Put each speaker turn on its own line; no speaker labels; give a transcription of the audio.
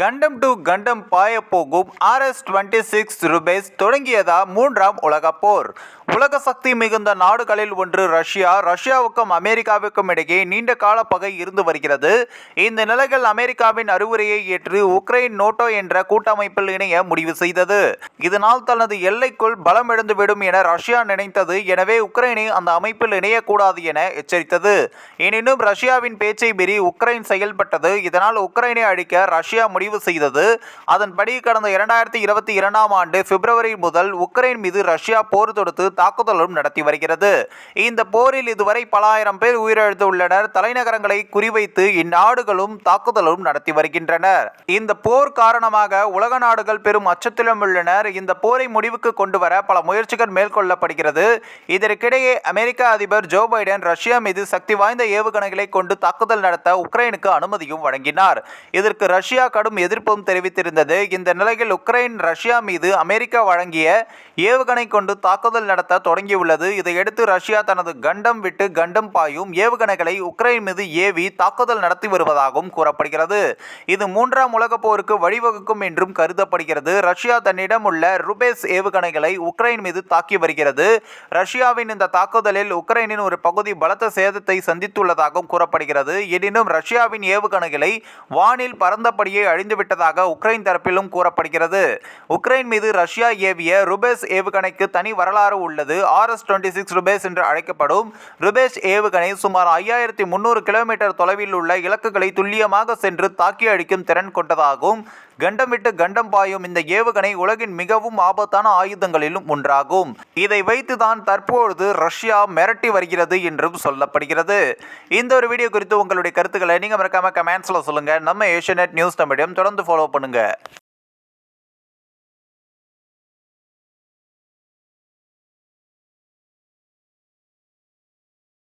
கண்டம் டு கண்டம் பாய போகும் ஆர்எஸ் டுவெண்ட்டி சிக்ஸ் ருபேஸ் தொடங்கியதா மூன்றாம் உலக போர். உலக சக்தி மிகுந்த நாடுகளில் ஒன்று ரஷ்யா. ரஷ்யாவுக்கும் அமெரிக்காவுக்கும் இடையே நீண்ட கால பகை இருந்து வருகிறது. இந்த நிலையில் அமெரிக்காவின் அறிவுரையை ஏற்று உக்ரைன் நோட்டோ என்ற கூட்டமைப்பில் இணைய முடிவு செய்தது. இதனால் தனது எல்லைக்குள் பலம் இழந்துவிடும் என ரஷ்யா நினைத்தது. எனவே உக்ரைனை அந்த அமைப்பில் இணையக்கூடாது என எச்சரித்தது. எனினும் ரஷ்யாவின் பேச்சை மீறி உக்ரைன் செயல்பட்டது. இதனால் உக்ரைனை அழிக்க ரஷ்யா முடிவு செய்தது. அதன்படி கடந்த இரண்டாயிரத்தி இருபத்தி இரண்டாம் ஆண்டு பிப்ரவரி முதல் உக்ரைன் மீது ரஷ்யா போர் தொடுத்து தாக்குதலும் நடத்தி வருகிறது. இந்த போரில் இதுவரை பல ஆயிரம் பேர் உயிரிழந்துள்ளனர். தலைநகரங்களை குறிவைத்து இந்நாடுகளும் தாக்குதலும் நடத்தி வருகின்றனர். இந்த போர் காரணமாக உலக நாடுகள் பெரும் அச்சத்திலும் உள்ளனர். இந்த போரை முடிவுக்கு கொண்டு வர பல முயற்சிகள் மேற்கொள்ளப்படுகிறது. இதற்கிடையே அமெரிக்க அதிபர் ஜோ பைடன் ரஷ்யா மீது சக்தி வாய்ந்த ஏவுகணைகளை கொண்டு தாக்குதல் நடத்த உக்ரைனுக்கு அனுமதியும் வழங்கினார். இதற்கு ரஷ்யா கடும் எதிர்ப்பும் தெரிவித்திருந்தது. இந்த நிலையில் உக்ரைன் ரஷ்யா மீது அமெரிக்கா வழங்கிய ஏவுகணை கொண்டு தாக்குதல் நடத்த தொடங்கியுள்ளது. இதையடுத்து ரஷ்யா தனது கண்டம் விட்டு கண்டம் பாயும் ஏவுகணைகளை உக்ரைன் மீது ஏவி தாக்குதல் நடத்தி வருவதாகவும் கூறப்படுகிறது. இது மூன்றாம் உலகப் போருக்கு வழிவகுக்கும் என்றும் கருதப்படுகிறது. ரஷ்யா தன்னிடம் உள்ள ருபேஸ் ஏவுகணைகளை உக்ரைன் மீது தாக்கி வருகிறது. ரஷ்யாவின் இந்த தாக்குதலில் உக்ரைனின் ஒரு பகுதி பலத்த சேதத்தை சந்தித்துள்ளதாகவும் கூறப்படுகிறது. எனினும் ரஷ்யாவின் ஏவுகணைகளை வானில் பறந்தபடியே முடிந்துவிட்டதாக உக்ரைன் தரப்பிலும் கூறப்படுகிறது. உக்ரைன் மீது ரஷ்யா ஏவிய ருபேஸ் ஏவுகணைக்கு தனி வரலாறு உள்ளது. ஆர்எஸ் டுவெண்ட்டி சிக்ஸ் ருபேஸ் என்று அழைக்கப்படும் ருபேஸ் ஏவுகணை சுமார் ஐயாயிரத்தி முந்நூறு கிலோமீட்டர் தொலைவில் உள்ள இலக்குகளை துல்லியமாக சென்று தாக்கி அடிக்கும் திறன் கொண்டதாகும். கண்டம் விட்டு கண்டம் பாயும் இந்த ஏவுகணை உலகின் மிகவும் ஆபத்தான ஆயுதங்களிலும் ஒன்றாகும். இதை வைத்துதான் தற்பொழுது ரஷ்யா மிரட்டி வருகிறது என்றும் சொல்லப்படுகிறது. இந்த ஒரு வீடியோ குறித்து உங்களுடைய கருத்துக்களை நீங்க மறக்காம கமெண்ட்ஸ்ல சொல்லுங்க. நம்ம ஏஷியநெட் நியூஸ் தமிழையும் தொடர்ந்து ஃபாலோ பண்ணுங்க.